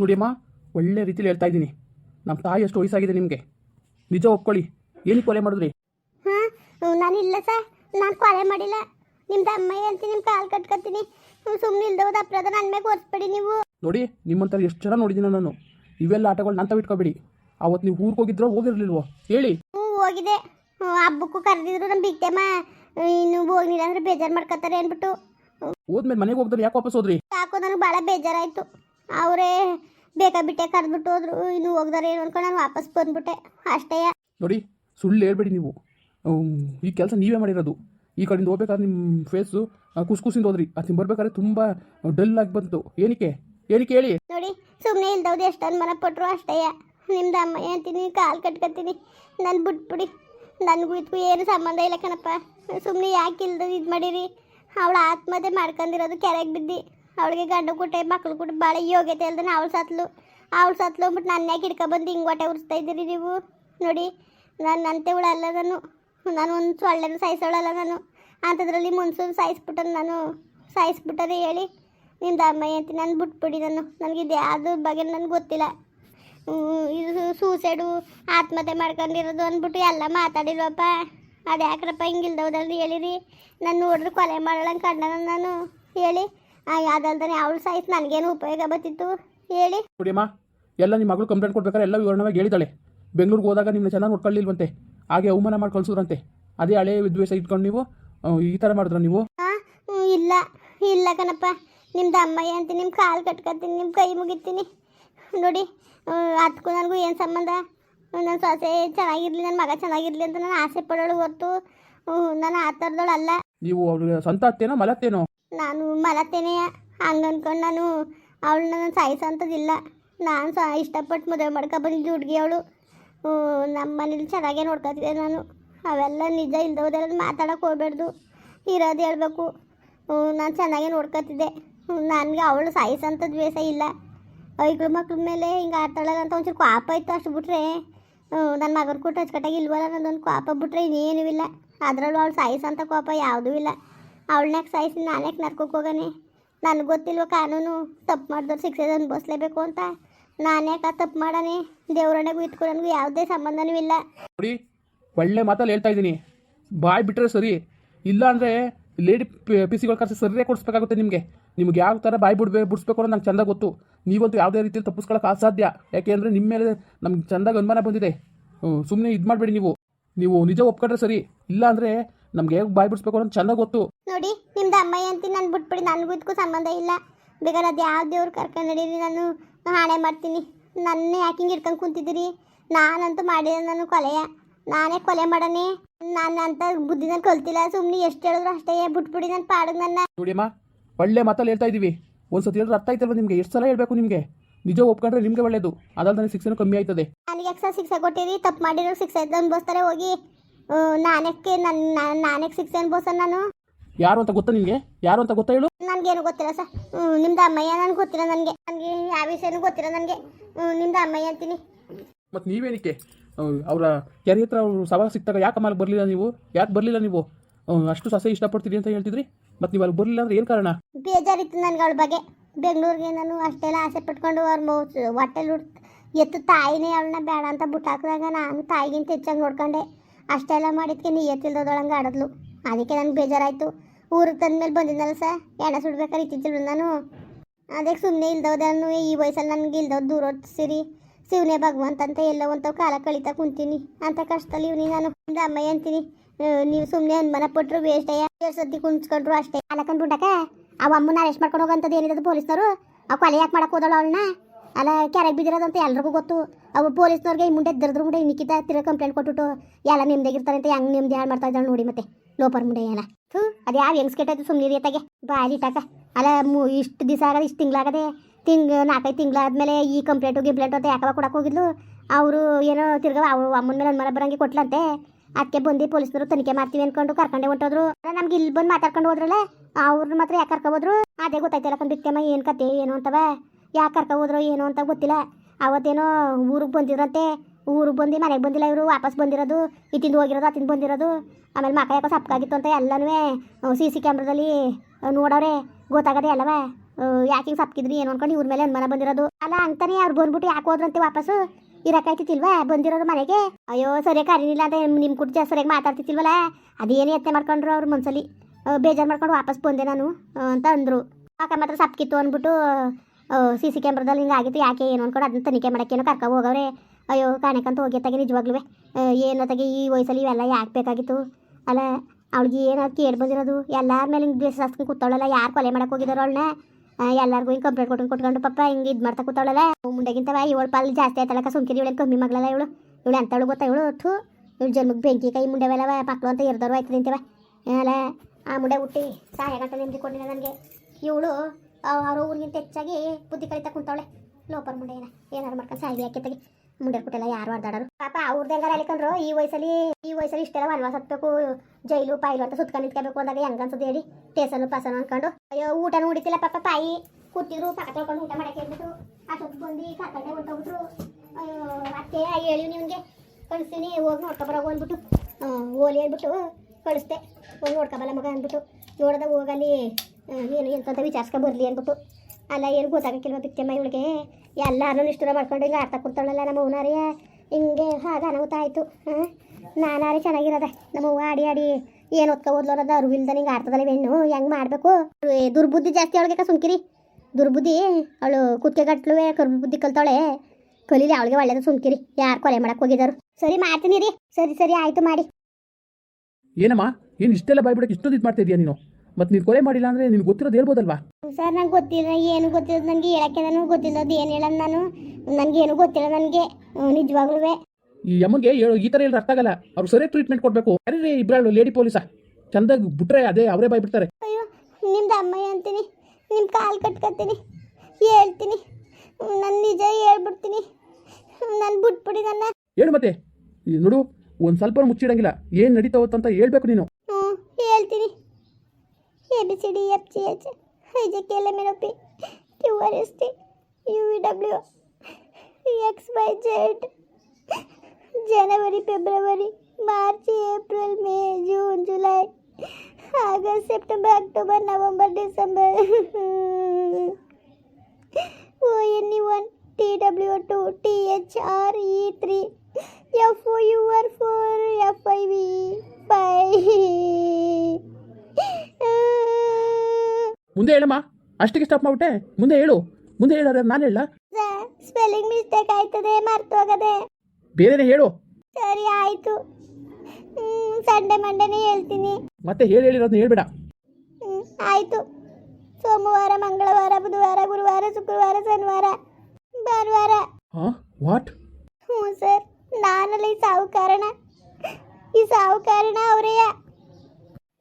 ನೋಡಿಯಮ್ಮ ಒಳ್ಳೆ ರೀತಿಲಿ ಹೇಳ್ತಾ ಇದ್ದೀನಿ. ನಮ್ಮ ತಾಯಿ ಎಷ್ಟು ವಯಸ್ಸಾಗಿದೆ ನಿಮಗೆ. ನಿಜ ಒಪ್ಕೊಳ್ಳಿ ಏನಕ್ಕೆ ಕೊಲೆ ಮಾಡಿದ್ರಿ? ಹಾಂ ನಾನು ಇಲ್ಲ ಸರ್ ನಾನು ಕೊಲೆ ಮಾಡಿಲ್ಲ. ನಿಮ್ದು ಅಮ್ಮಯ್ಯ ಅಂತ ನಿಮ್ಮ ಕಾಲು ಕಟ್ಕೊತೀನಿ. ಸುಮ್ಮನೆ ಇಲ್ದ ಹೋದ ಅಪ್ರಾಧ ನನ್ನ ಮೇಲೆ ಓದಿಸ್ಬೇಡಿ ನೀವು. ನೋಡಿ ನಿಮ್ಮಂತರ ಎಷ್ಟು ಜನ ನೋಡಿದ್ದೀನಿ ನಾನು. ಇವೆಲ್ಲ ಆಟಗಳು ನಂತ ಇಟ್ಕೋಬೇಡಿ ಅವತ್ತು ನೀವು ಊರಿಗೆ ಹೋಗಿದ್ರೋ ಹೋಗಿರ್ಲಿಲ್ವೋ? ಹೇಳಿ. ಹ್ಞೂ ಹೋಗಿದೆ. ಹ್ಞೂ, ಹಬ್ಬಕ್ಕೂ ಕರೆದಿದ್ರು ನಮ್ಮ ಬಿಟ್ಟೆಮ್ಮ ಇನ್ನು ಹೋಗ್ಲಿಲ್ಲ ಅಂದ್ರೆ ಬೇಜಾರು ಮಾಡ್ಕೊತಾರೆ ಅಂದ್ಬಿಟ್ಟು. ಹೋದ್ಮೇಲೆ ಮನೆಗೆ ಹೋಗ್ತಾರೆ ಯಾಕೆ ವಾಪಸ್ ಹೋದ್ರಿ? ಯಾಕೋ ನನಗೆ ಭಾಳ ಬೇಜಾರಾಯಿತು. ಅವರೇ ಬೇಕಾ ಬಿಟ್ಟೆ? ಕರೆದ್ಬಿಟ್ಟು ಹೋದ್ರು. ಇನ್ನು ಹೋಗ್ದಾರೆ ಏನು ಅನ್ಕೊಂಡು ನಾನು ವಾಪಸ್ ಬಂದ್ಬಿಟ್ಟೆ. ಅಷ್ಟೇ. ನೋಡಿ ಸುಳ್ಳು ಹೇಳ್ಬೇಡಿ ನೀವು. ಈ ಕೆಲಸ ನೀವೇ ಮಾಡಿರೋದು. ಈ ಕಡೆಯಿಂದ ಹೋಗ್ಬೇಕಾದ್ರೆ ನಿಮ್ಮ ಫೇಸು ಕುಸ್ ಕುಸಿಂದ ಹೋದ್ರಿ. ಅದು ಬರ್ಬೇಕಾದ್ರೆ ತುಂಬ ಡಲ್ ಆಗಿ ಬಂತು. ಏನಕ್ಕೆ? ಏನಕ್ಕೆ ಹೇಳಿ? ನೋಡಿ ಸುಮ್ಮನೆ ಇಲ್ದವ್ದು ಎಷ್ಟು ಮನ ಪಟ್ಟರು ಅಷ್ಟೇ. ನಿಮ್ದು ಅಮ್ಮ ಅಂತೀನಿ ಕಾಲು ಕಟ್ಕೊತೀನಿ. ನಾನು ಬಿಟ್ಬಿಡಿ. ನನಗೂ ಇದಕ್ಕೂ ಏನು ಸಂಬಂಧ ಇಲ್ಲ ಕಣಪ್ಪ. ಸುಮ್ಮನೆ ಯಾಕೆ ಇಲ್ದ ಇದು ಮಾಡಿರಿ? ಅವಳ ಆತ್ಮಹತ್ಯೆ ಮಾಡ್ಕೊಂಡಿರೋದು ಕೆರೆಗೆ ಬಿದ್ದು. ಅವಳಿಗೆ ಗಂಡು ಕೊಟ್ಟೆ ಮಕ್ಳು ಕೊಟ್ಟು ಭಾಳ ಯೋಗ್ಯತೆ ಇಲ್ಲದನ ಅವಳು ಸತ್ಲು. ಅವಳು ಸತ್ಲೋಗ್ಬಿಟ್ಟು ನನ್ನ ಯಾಕೆ ಹಿಂಗೆ ಹೊಟ್ಟೆ ಉರಿಸ್ತಾ ಇದ್ದೀರಿ ನೀವು? ನೋಡಿ, ನಾನು ಅಂತೆ ಅಲ್ಲ ನಾನು. ನಾನು ಒಂದು ಸೊಳ್ಳೆನ ಸಾಯಿಸೋಳಲ್ಲ ನಾನು. ಅಂಥದ್ರಲ್ಲಿ ಮುನ್ಸೂರು ಸಾಯಿಸ್ಬಿಟ್ಟು ನಾನು. ಸಾಯಿಸ್ಬಿಟ್ಟರೆ ಹೇಳಿ ನಿಮ್ದು ಅಮ್ಮಯ್ಯ ಅಂತ, ನಾನು ಬಿಟ್ಬಿಡಿ ನಾನು. ನನಗೆ ಇದು ಯಾವ್ದು ಬಗ್ಗೆ ನನಗೆ ಗೊತ್ತಿಲ್ಲ. ಇದು ಸೂಸೈಡು, ಆತ್ಮಹತ್ಯೆ ಮಾಡ್ಕೊಂಡಿರೋದು ಅಂದ್ಬಿಟ್ಟು ಎಲ್ಲ ಮಾತಾಡಿಲ್ವಪ್ಪ. ಅದು ಯಾಕ್ರಪ್ಪ ಹಿಂಗಿಲ್ದವ್ದಲ್ಲಿ ಹೇಳಿರಿ? ನಾನು ನೋಡಿದ್ರೆ ಕೊಲೆ ಮಾಡೋಳಂಗೆ ಕಂಡ ನಾನು. ಹೇಳಿ ಅದಲ್ದೇ ಅವಳು ಸಾಯಿಸಿ ನನಗೇನು ಉಪಯೋಗ ಬರ್ತಿತ್ತು? ಹೇಳಿ. ಎಲ್ಲ ನಿಮ್ಮ ಮಗಳು ಕಂಪ್ಲೇಂಟ್ ಕೊಡ್ಬೇಕಾದ್ರೆ ಎಲ್ಲ ವಿವರಣವಾಗಿ ಹೇಳಿದಾಳೆ. ಬೆಂಗಳೂರಿಗೆ ಹೋದಾಗ ನಿಮ್ಮನ್ನ ಚೆನ್ನಾಗಿ ನೋಡ್ಕೊಳ್ಳಿಲ್ವಂತೆ. ಹಾಗೆ ಅವಮಾನ ಮಾಡಿ ಕಳ್ಸೋದ್ರಂತೆ. ಅದೇ ಹಳೆ ವಿದ್ವೇಷ ಇಟ್ಕೊಂಡು ನೀವು ಈ ಥರ ಮಾಡಿದ್ರ ನೀವು? ಇಲ್ಲ ಇಲ್ಲ ಕಣಪ್ಪ. ನಿಮ್ದು ಅಮ್ಮಯ್ಯ ಅಂತ ನಿಮ್ಮ ಕಾಲು ಕಟ್ಕೊತೀನಿ ನಿಮ್ಮ ಕೈ ಮುಗಿತೀನಿ. ನೋಡಿ ಅದಕ್ಕೂ ನನಗೂ ಏನು ಸಂಬಂಧ? ನನ್ನ ಸೊಸೆ ಚೆನ್ನಾಗಿರಲಿ ನನ್ನ ಮಗ ಚೆನ್ನಾಗಿರಲಿ ಅಂತ ನಾನು ಆಸೆ ಪಡೋಳು ಹೊರ್ತು ನಾನು ಆ ಥರದವಳು ಅಲ್ಲ. ನೀವು ಅವ್ರಿಗೆ ಸ್ವಂತ ಅತ್ತೇನೋ ಮಲತ್ತೇನೋ? ನಾನು ಮಲತ್ತೇನೆ. ಹಂಗೆ ನಾನು ಅವಳನ್ನ ನಾನು ಸಾಯಿಸೋಂಥದ್ದಿಲ್ಲ ನಾನು ಸಹ ಇಷ್ಟಪಟ್ಟು ಮದುವೆ ಮಾಡ್ಕೊಬಂದಿದ್ದು ಹುಡುಗಿ ಅವಳು. ನಮ್ಮ ಮನೇಲಿ ಚೆನ್ನಾಗೇ ನೋಡ್ಕೊತಿದ್ದೆ ನಾನು. ಅವೆಲ್ಲ ನಿಜ ಇಲ್ದೋದೆಲ್ಲ ಮಾತಾಡೋಕೆ ಹೋಗ್ಬಾರ್ದು ಇರೋದು ಹೇಳ್ಬೇಕು. ನಾನು ಚೆನ್ನಾಗೇ ನೋಡ್ಕೊತಿದ್ದೆ. ನನಗೆ ಅವಳು ಸಾಯಿಸೋಂಥ ದ್ವೇಷ ಇಲ್ಲ. ಐಗಳು ಮಕ್ಳ ಮೇಲೆ ಹಿಂಗೆ ಆಡ್ತಾಳಲ್ಲ ಅಂತ ಒಂಚೂರು ಕೋಪ ಇತ್ತು ಅಷ್ಟು ಬಿಟ್ರೆ. ನನ್ನ ಮಗನ ಕೊಟ್ಟು ಅಚ್ಚುಕಟ್ಟಾಗಿ ಇಲ್ವಲ್ಲ ನನ್ನೊಂದು ಕೋಪ ಬಿಟ್ರೆ ಇನ್ನೇನೂ ಇಲ್ಲ. ಅದರಲ್ಲೂ ಅವಳು ಸಾಯಿಸೋಂಥ ಕೋಪ ಯಾವುದೂ ಇಲ್ಲ. ಅವಳನ್ಯಾಕೆ ಸಾಯಿಸಿ ನಾನ್ಯಾಕೆ ನರ್ಕೋಕೆ ನನಗೆ ಗೊತ್ತಿಲ್ವ ಕಾನೂನು. ತಪ್ಪು ಮಾಡಿದವ್ರು ಶಿಕ್ಷೆ ಅನುಭವಿಸ್ಲೇಬೇಕು ಅಂತ. ನಾನ್ಯಾಕೆ ಕಾ ತಪ್ಪು ಮಾಡಾನೆ ದೇವ್ರಣ್ಣಗೂ ಇಟ್ಕೊ ನನಗೂ ಯಾವುದೇ ಸಂಬಂಧನೂ ಇಲ್ಲ. ನೋಡಿ ಒಳ್ಳೆ ಮಾತಲ್ಲಿ ಹೇಳ್ತಾ ಇದ್ದೀನಿ. ಬಾಯ್ ಬಿಟ್ಟರೆ ಸರಿ ಇಲ್ಲ ಅಂದರೆ ಲೇಡಿ ಪಿ ಸಿಗಳು ಕರೆಸಿ ಸರಿಯೇ ಕೊಡಿಸ್ಬೇಕಾಗುತ್ತೆ ನಿಮಗೆ. ನಿಮ್ಗೆ ಯಾವ ಥರ ಬಾಯಿ ಬಿಡ್ಬೇಕು ಬಿಡಿಸ್ಬೇಕು ಅನ್ನೋದು ನಂಗೆ ಚಂದ ಗೊತ್ತು. ನೀವಂತೂ ಯಾವುದೇ ರೀತಿಯಲ್ಲಿ ತಪ್ಪಿಸ್ಕೊಳಕ್ಕೆ ಅಸಾಧ್ಯ. ಯಾಕೆಂದರೆ ನಿಮ್ಮ ಮೇಲೆ ನಮ್ಗೆ ಚಂದಾಗಿ ಅನುಮಾನ ಬಂದಿದೆ. ಸುಮ್ಮನೆ ಇದು ಮಾಡಬೇಡಿ ನೀವು. ನೀವು ನಿಜ ಒಪ್ಕೊಂಡ್ರೆ ಸರಿ ಇಲ್ಲ ಅಂದರೆ ನಮ್ಗೆ ಹೇಗೆ ಬಾಯಿ ಬಿಡಿಸ್ಬೇಕು ಅನ್ನೋದು ಚಂದ ಗೊತ್ತು. ನೋಡಿ ನಿಮ್ದು ಅಮ್ಮಯ್ಯ ಅಂತ ನಾನು ಬಿಟ್ಬಿಡಿ ನನಗೂ ಇದಕ್ಕೂ ಸಂಬಂಧ ಇಲ್ಲ. ಬೇಕಾದ್ರೆ ಅದು ಯಾವ ದೇವ್ರು ಕರ್ಕೊಂಡು ನಡೀರಿ ನಾನು ಹಾಣೆ ಮಾಡ್ತೀನಿ. ನನ್ನೇ ಯಾಕೆ ಹಿಂಗೆ ಇಟ್ಕೊಂಡು ಕುಂತಿದ್ದೀರಿ? ನಾನಂತೂ ಮಾಡಿದೆ ನಾನು ಕೊಲೆಯ ನಾನೇ ಕೊಲೆ ಮಾಡನೆ. ನಾನು ಅಂತ ಬುದ್ಧಿನಲ್ಲಿ ಕಲ್ತಿಲ್ಲ. ಸುಮ್ಮನೆ ಎಷ್ಟು ಹೇಳಿದ್ರು ಅಷ್ಟೇ. ಬಿಟ್ಬಿಡಿ ನಾನು ಪಾಡಿಗೆ ನನ್ನ. ನೋಡಿಯಮ್ಮ ಒಳ್ಳೆ ಮಾತಲ್ಲಿ ಹೇಳ್ತಾ ಇದ್ದೀವಿ ಒಂದು ಸತಿ ಹೇಳಿದ್ರೆ ಅರ್ಥ ಆಯ್ತಲ್ವ ನಿಮಗೆ? ಎಷ್ಟು ಸಲ ಹೇಳಬೇಕು ನಿಮಗೆ? ನಿಜ ಒಪ್ಕೊಂಡ್ರೆ ನಿಮಗೆ ಒಳ್ಳೆಯದು ನನಗೆ ಶಿಕ್ಷಣ ಕಮ್ಮಿ ಆಯ್ತದೆ. ನನಗೆ ಯಾಕೆ ಸರ್ ಶಿಕ್ಷೆ ಕೊಟ್ಟಿರಿ. ತಪ್ಪು ಮಾಡಿರೋ ಶಿಕ್ಷೆ ಅನುಭವಿಸ್ತಾರೆ ಹೋಗಿ. ನಾನಕ್ಕೆ ನನ್ನ ನಾನಕ್ಕೆ ಶಿಕ್ಷೆ ಅನ್ಭವಿಸ ನಾನು. ಯಾರು ಅಂತ ಗೊತ್ತಾ ನಿಮಗೆ ಯಾರು ಅಂತ ಗೊತ್ತಾ ಹೇಳು? ನನಗೇನು ಗೊತ್ತಿಲ್ಲ ಸರ್. ನಿಮ್ದು ಅಮ್ಮಯ್ಯ ನನಗೆ ಗೊತ್ತಿಲ್ಲ ನನಗೆ. ನನಗೆ ಯಾವ ವಿಷಯನೂ ಗೊತ್ತಿಲ್ಲ ನನಗೆ. ನಿಮ್ದು ಅಮ್ಮಯ್ಯ ಅಂತೀನಿ. ಮತ್ತು ನೀವೇನಕ್ಕೆ? ಅವರ ಕೆರೆ ಹತ್ರ ಅವ್ರು ಸಭಾ ಸಿಕ್ತಾಗ ಯಾಕೆ ಅಮ್ಮ ಬರಲಿಲ್ಲ ನೀವು? ಯಾಕೆ ಬರಲಿಲ್ಲ ನೀವು? ಅಷ್ಟು ಸಸೆ ಇಷ್ಟಪಡ್ತೀರಿ ಅಂತ ಹೇಳ್ತಿದ್ರಿ. ಮತ್ತು ನೀವು ಅಲ್ಲಿ ಬರಲಿಲ್ಲ ಅಂದ್ರೆ ಏನು ಕಾರಣ? ಬೇಜಾರಿತ್ತು ನನಗೆ ಅವಳ ಬಗ್ಗೆ. ಬೆಂಗಳೂರಿಗೆ ನಾನು ಅಷ್ಟೆಲ್ಲ ಆಸೆ ಪಟ್ಕೊಂಡು ಅವ್ರ ಹೊಟ್ಟೆಲಿ ಎತ್ತು ತಾಯಿನೇ ಅವಳನ್ನ ಬೇಡ ಅಂತ ಬಿಟ್ಟು ಹಾಕಿದಾಗ ನಾನು ತಾಯಿಗಿಂತ ಹೆಚ್ಚಾಗಿ ನೋಡ್ಕೊಂಡೆ. ಅಷ್ಟೆಲ್ಲ ಮಾಡಿದ್ಕೆ ನೀ ಎತ್ತಿಲ್ದೋದೊಳಂಗೆ ಆಡಿದ್ಲು. ಅದಕ್ಕೆ ನನಗೆ ಬೇಜಾರಾಯಿತು. ಊರಿಗೆ ತಂದ್ಮೇಲೆ ಬಂದಿದ್ದಲ್ಲ ಸರ್ ಎಣ್ಣೆ ಸುಡ್ಬೇಕಾದ್ರೆ ಇತ್ತಿದ್ದಿಲ್ಲ ನಾನು. ಅದಕ್ಕೆ ಸುಮ್ಮನೆ ಇಲ್ದೋದನ್ನು ಈ ವಯಸ್ಸಲ್ಲಿ ನನಗೆ ಇಲ್ದವ್ದು ದೂರ ಸಿರಿ. ಶಿವನೇ ಭಗವಂತ ಅಂತ ಎಲ್ಲ ಒಂಥವು ಕಾಲ ಕಳೀತಾ ಕುಂತೀನಿ. ಅಂತ ಕಷ್ಟದಲ್ಲಿ ಇವ್ನಿ ನಾನು ಅಮ್ಮ ಅಂತೀನಿ. ಆ, ನೀವು ಸುಮ್ಮನೆ ಅನುಮಾನ ಪಟ್ಟರು ವೇಸ್ಟ್ ಅಯ್ಯ. ಸತಿ ಕುಂಚ್ಕೊಂಡ್ರು ಅಷ್ಟೇ. ಅಲ್ಲಕಂಡು ಬಿಟ್ಟಕ ಅವ ಅಮ್ಮನ ಅರೆಸ್ಟ್ ಮಾಡ್ಕೊಂಡು ಹೋಗಂತದ್ದು ಏನಿರೋದು ಪೊಲೀಸ್ನವರು? ಅವ್ ಕೊಲೆ ಯಾಕೆ ಮಾಡಕ್ಕೆ ಹೋದಳು ಅವಳನ್ನ? ಅಲ್ಲ ಕೆರೆಗೆ ಬಿದ್ದಿರೋದಂತ ಎಲ್ರಿಗೂ ಗೊತ್ತು. ಅವ ಪೊಲೀಸ್ನವ್ರಿಗೆ ಈ ಮುಂಡೆ ದರ್ದ್ರ ಮುಂಡೆ ನಿಕ್ಕಿತ ತಿರ್ಗ ಕಂಪ್ಲೇಂಟ್ ಕೊಟ್ಬಿಟ್ಟು ಎಲ್ಲ ನಿಮ್ದಾಗಿರ್ತಾರೆ ಅಂತ ಹೆಂಗ್ ನಿಮ್ದು ಹಾಳು ಮಾಡ್ತಾ ಇದ್ದಾಳೆ ನೋಡಿ ಮತ್ತೆ. ಮುಂಡೆ ಏನ ಥೂ, ಅದು ಯಾವ ಹೆಂಗ್ಸ್ ಆಯ್ತು ಸುಮ್ಮನೆ ರೀತಾಗೆ ಬಾಲಿ ಇಟ್ಟಾಕ. ಅಲ್ಲ, ಮು, ಇಷ್ಟು ದಿವಸ ಆಗದೆ, ಇಷ್ಟು ತಿಂಗಳಾಗದೆ, ತಿಂಗ್, ನಾಲ್ಕೈದು ತಿಂಗಳಾದ್ಮೇಲೆ ಈ ಕಂಪ್ಲೇಂಟು ಗಿಂಪ್ಲೇಂಟು ಅಂತ ಯಾಕವ ಕೊಡಕ್ಕೆ ಹೋಗಿದ್ಲು, ಅವರು ಏನೋ ತಿರ್ಗ ಅವ್ರು ಅಮ್ಮನ ಮೇಲೆ ಮರ ಬರಂಗೆ ಕೊಟ್ಲಂತೆ. ಅದಕ್ಕೆ ಬಂದು ಪೊಲೀಸ್ನವರು ತನಿಖೆ ಮಾಡ್ತೀವಿ ಅನ್ಕೊಂಡು ಕರ್ಕೊಂಡೆ ಹೊಂಟೋದ್ರು. ನಮ್ಗೆ ಇಲ್ಲಿ ಬಂದು ಮಾತಾಡ್ಕೊಂಡು ಹೋದ್ರಲ್ಲ ಅವ್ರನ್ನ ಮಾತ್ರ ಯಾಕೆ ಕರ್ಕೊ ಹೋದ್ರು? ಅದೇ ಗೊತ್ತಾಯ್ತಲ್ಲ ಕಂಡಿತ್ತಮ್ಮ ಏನು ಕತೆ, ಏನು ಅಂತವ? ಯಾಕೆ ಕರ್ಕೊ ಹೋದ್ರು, ಏನು ಅಂತ ಗೊತ್ತಿಲ್ಲ. ಅವತ್ತೇನೋ ಊರಿಗೆ ಬಂದಿದ್ರಂತೆ. ಊರಿಗೆ ಬಂದು ಮನೆಗೆ ಬಂದಿಲ್ಲ ಇವರು, ವಾಪಸ್ ಬಂದಿರೋದು, ಇತ್ತಿಂದ ಹೋಗಿರೋದು, ಅತ್ತಿಂದ ಬಂದಿರೋದು. ಆಮೇಲೆ ಮಕ ಯಾಕೋ ಸಪ್ಕಾಗಿತ್ತು ಅಂತ ಎಲ್ಲನೂ ಸಿ ಸಿ ಕ್ಯಾಮ್ರಾದಲ್ಲಿ ನೋಡವ್ರೆ, ಗೊತ್ತಾಗದೆ ಅಲ್ಲವ? ಯಾಕೆ ಹಿಂಗೆ ಸಪ್ಕಿದ್ರಿ ಏನು ಅನ್ಕೊಂಡು ಇವ್ರ ಮೇಲೆ ಅನುಮಾನ ಬಂದಿರೋದು. ಅಲ್ಲ, ಅಂತಾನೆ ಅವ್ರು ಬಂದ್ಬಿಟ್ಟು ಯಾಕೆ ಹೋದ್ರಂತೆ ವಾಪಸ್ಸು? ಇರಕ್ಕಾಯ್ತಿಲ್ವಾ ಬಂದಿರೋರು ಮನೆಗೆ? ಅಯ್ಯೋ, ಸರಿಯಾಗಿ ಕರೀನಿಲ್ಲ ಅಂತ ನಿಮ್ಮ ಕುಟ್ಟ ಸರಿಯಾಗಿ ಮಾತಾಡ್ತಿತ್ತಿಲ್ವಲ್ಲ? ಅದೇನು ಎತ್ತೆ ಮಾಡ್ಕೊಂಡ್ರು ಅವ್ರು ಮನ್ಸಲ್ಲಿ? ಬೇಜಾರು ಮಾಡ್ಕೊಂಡು ವಾಪಸ್ ಬಂದೆ ನಾನು ಅಂತ ಅಂದರು. ಅಕ್ಕ ಮಾತ್ರ ಸಪ್ಕಿತ್ತು ಅಂದ್ಬಿಟ್ಟು ಸಿ ಸಿ ಕ್ಯಾಮ್ರಾದಲ್ಲಿ ಹಿಂಗೆ ಆಗಿತ್ತು, ಯಾಕೆ ಏನು ಅನ್ಕೊಂಡು ಅದನ್ನ ತನಿಖೆ ಮಾಡೋಕ್ಕೇನೋ ಕರ್ಕೊ ಹೋಗವ್ರೆ. ಅಯ್ಯೋ, ಕಾಣಕಂತ ಹೋಗಿ ನಿಜವಾಗ್ಲೂ ಏನು ತಗೆ ಈ ವಯಸ್ಸಲ್ಲಿ ಇವೆಲ್ಲ ಯಾಕೆ ಬೇಕಾಗಿತ್ತು? ಅಲ್ಲ, ಅವಳಿಗೆ ಏನಾದ್ರು ಕೇಳಿ ಬಂದಿರೋದು ಎಲ್ಲರ ಮೇಲೆ ಹಿಂಗೆ ದ್ವೇಷ ಹಾಸ್ಕೊಂಡು ಕೂತಾಳಲ್ಲ, ಯಾರು ಕೊಲೆ ಮಾಡಕ್ಕೆ ಹೋಗಿದಾರೋ ಅವಳನ್ನ? ಎಲ್ಲರಿಗೂ ಹಿಂಗೆ ಕಂಪ್ಲೇಂಟ್ ಕೊಟ್ಟು ಕೊಟ್ಕೊಂಡು ಪಪ್ಪ, ಹಿಂಗೆ ಇದು ಮಾಡ್ತಾ ಕೂತಾಳಲ್ಲ. ಮುಂಡೆಗಿಂತವ, ಇವಳು ಪಾಲು ಜಾಸ್ತಿ ಆಯ್ತಲ್ಲ ಸುಮ್ಕಿರಿ ಇವಳು ಕಮ್ಮಿ ಮಗಳಲ್ಲ ಇವಳು? ಇವಳು ಅಂತವಳು ಗೊತ್ತಾ ಇವಳು? ಥೂ, ಇವಳು ಜನ್ಮಕ್ಕೆ ಬೆಂಕಿ ಕೈ ಮುಂಡೆವೆಲ್ಲವ ಮಕ್ಕಳು ಅಂತ ಇರ್ದವ್ರು ಆಯ್ತು ಅಂತವ ಅಲ್ಲ, ಆ ಮುಂಡೆ ಹುಟ್ಟಿ ಸಹಾಯ ಗಂಟೆ ನೆಮ್ಮದಿ ಕೊಟ್ಟಿಲ್ಲ ನನಗೆ. ಇವಳು ಅವ್ರ ಊರಿಗಿಂತ ಹೆಚ್ಚಾಗಿ ಬುದ್ಧಿ ಕಲಿತಾ ಕುಂತವಳೆ ಲೋಪರ್ ಮುಂಡೆ ಏನ ಏನಾರು ಮಾಡ್ಕೊಂಡು ಸಾಯಿಲಿ ಯಾಕೆ ಮುಂಡೆ ಕೊಟ್ಟೆಲ್ಲ ಯಾರು ಆಡ್ದಾಡರು ಪಾಪ ಅವ್ರದ್ದು ಅಲ್ಲಿಕಂದ್ರು, ಈ ವಯಸ್ಸಲ್ಲಿ ಈ ವಯಸ್ಸಲ್ಲಿ ಇಷ್ಟೆಲ್ಲ ವನವಾಸ ಹತ್ಬೇಕು ಜೈಲು, ಪಾಯ್ಲು ಅಂತ ಸುತ್ಕೊಂಡು ನಿಂತ್ಕೋಬೇಕು ಅಂದಾಗ ಹೆಂಗ ಅನ್ಸುತ್ತೆ ಹೇಳಿ ಟೇಸನು ಪಸನು ಅನ್ಕೊಂಡು. ಅಯ್ಯೋ ಊಟ ನೋಡಿತಿಲ್ಲ ಪಾಪ ಪಾಯಿ. ಕೂತಿದ್ರು ಪಕ್ಕ ತೊಳ್ಕೊಂಡು ಊಟ ಮಾಡಕ್ಕೆ ಹೇಳ್ಬಿಟ್ಟು ಅಷ್ಟೊತ್ತು ಬಂದು ಕರ್ಕಂಡೆ ಹೊಂಟೋಗ್ಬಿಟ್ರು ಅಯ್ಯೋ, ಅತ್ತೆ ಹೇಳಿ ನಿಮಗೆ. ಕಳಿಸ್ತೀನಿ, ಹೋಗಿ ನೋಡ್ಕೊಬರೋಗು ಅಂದ್ಬಿಟ್ಟು. ಓಲಿ ಅಂದ್ಬಿಟ್ಟು ಕಳಿಸ್ದೆ. ಹೋಗಿ ನೋಡ್ಕೊಬಲ್ಲ ಮಗ ಅಂದ್ಬಿಟ್ಟು. ನೋಡ್ದೆ ಹೋಗಲ್ಲಿ ಏನು ಎಂತಂತ ವಿಚಾರಿಸ್ಕೊ ಬರಲಿ ಅಂದ್ಬಿಟ್ಟು. ಅಲ್ಲ, ಏನು ಗೊತ್ತಾಗಕ್ಕಿಲ್ವ ಬಿತ್ತಮ್ಮ ಇವಳಿಗೆ? ಎಲ್ಲರೂ ನಿಷ್ಠುರ ಮಾಡ್ಕೊಂಡು ಹಿಂಗೆ ಆಡ್ತಾ ಕೂತಾಳಲ್ಲ ನಮ್ಮ ಅವನಾರಿಯ ಹಿಂಗೆ ಹಾಗೆ ಅನಾಹುತ ಆಯಿತು. ಹಾಂ ನಾನಾರಿ ಚೆನ್ನಾಗಿರೋದೆ. ನಮ್ಮ ಅವ್ವ ಆಡಿ ಆಡಿ ಏನು ಒತ್ಕೊ ಓದ್ಲೋ ಅನ್ನೋದು ಅರಿವು ಇಲ್ದ ಹಿಂಗೆ ಆಡ್ತದಲ್ಲ ಹೆಣ್ಣು. ಹೆಂಗೆ ಮಾಡಬೇಕು? ದುರ್ಬುದ್ಧಿ ಜಾಸ್ತಿ ಅವಳಿಗೆ ಸುಮ್ಕಿರಿ ದುರ್ಬುದ್ಧಿ? ಅವಳು ಕುತ್ತೆ ಗಟ್ಲುವೆ ಕರ್ಬುದ್ಧಿ ಕಲ್ತಾಳೆ. ಕಲೀಲಿ ಅವಳಿಗೆ ಒಳ್ಳೇದು ಸುಮ್ಕಿರಿ ಯಾರು ಕೊಲೆ ಮಾಡಕ್ಕೆ ಹೋಗಿದಾರು? ಸರಿ, ಮಾಡ್ತೀನಿ ರೀ. ಸರಿ ಸರಿ, ಆಯಿತು ಮಾಡಿ. ಏನಮ್ಮ? ಏನು ಇಷ್ಟೆಲ್ಲ ಬಾಯ್ಬಿಡಕ್ಕೆ ಇಷ್ಟೊಂದು ಇದು ಮಾಡ್ತಾ ಇದೀಯ ನೀನು? ಮತ್ತು ನೀನು ಕೊಲೆ ಮಾಡಿಲ್ಲ ಅಂದರೆ ನಿನ್ಗೆ ಗೊತ್ತಿರೋದು ಹೇಳ್ಬೋದಲ್ವಾ? ಸರ್ ನಂಗೆ ಗೊತ್ತಿಲ್ಲ. ಏನು ಗೊತ್ತಿಲ್ಲ ನನಗೆ ಹೇಳಕ್ಕೆ ನನಗೆ ಗೊತ್ತಿಲ್ಲದು ಏನು ಹೇಳೋದು ನಾನು? ನನಗೆ ಏನು ಗೊತ್ತಿಲ್ಲ ನನಗೆ. ನಿಜವಾಗ್ಲೂ ಈ ಅಮ್ಮಗೆ ಹೇಳು ಈ ಥರ ಹೇಳಿದ್ರೆ ಅರ್ಥ ಆಗಲ್ಲ. ಅವ್ರು ಸರಿಯಾಗಿ ಟ್ರೀಟ್ಮೆಂಟ್ ಕೊಡಬೇಕು. ಯಾರೇ ಇಬ್ಬರು ಲೇಡಿ ಪೊಲೀಸ ಚಂದಾಗಿ ಬಿಟ್ರೆ ಅದೇ ಅವರೇ ಬಾಯ್ಬಿಡ್ತಾರೆ. ಅಯ್ಯೋ ನಿಮ್ದು ಅಮ್ಮಯ್ಯ ಅಂತೀನಿ. ನಿಮ್ಮ ಕಾಲು ಕಟ್ಕೊತೀನಿ ಹೇಳ್ತೀನಿ. ನನ್ನ ನಿಜ ಹೇಳ್ಬಿಡ್ತೀನಿ. ನಾನು ಬಿಟ್ಬಿಡಿ ನನ್ನ. ಹೇಳು ಮತ್ತೆ. ನೋಡು ಒಂದು ಸ್ವಲ್ಪ ಮುಚ್ಚಿಡಂಗಿಲ್ಲ. ಏನು ನಡೀತಾವತ್ತಂತ ಹೇಳ್ಬೇಕು ನೀನು. A B C D F G H J K L M N O P Q R S T U V W X Y Z January February March April May June July August September October November December O N E one T W two T H R E three F O U R four F I V five ಮುಂದೆ ಹೇಳಮ್ಮ. ಅಷ್ಟಕ್ಕೆ stop ಮಾಡ್ಬಿಟ್ಟೆ. ಮುಂದೆ ಹೇಳು. ಮುಂದೆ ಹೇಳ ನಾನು ಹೇಳ ಸ್ಪೆಲ್ಲಿಂಗ್ ಮಿಸ್ಟೇಕ್ ಆಯ್ತದೆ ಮರ್ತೋಗದೆ. ಬೇರೆನೇ ಹೇಳು. ಸರಿ ಆಯ್ತು. ಸಂಡೆ ಮಂಡೇನೇ ಹೇಳ್ತೀನಿ. ಮತ್ತೆ ಹೇಳಿ ಹೇಳಿರೋದನ್ನ ಹೇಳ್ಬೇಡ. ಆಯ್ತು. ಸೋಮವಾರ ಮಂಗಳವಾರ ಬುಧವಾರ ಗುರುವಾರ ಶುಕ್ರವಾರ ಶನಿವಾರ ಭಾನುವಾರ. ಹಾ ವಾಟ್ ಹ್ಞೂ ಸರ್ ನಾನಲ್ಲಿ ಸಾವು ಕಾರಣ. ಈ ಸಾವು ಕಾರಣ ಅವರೇ.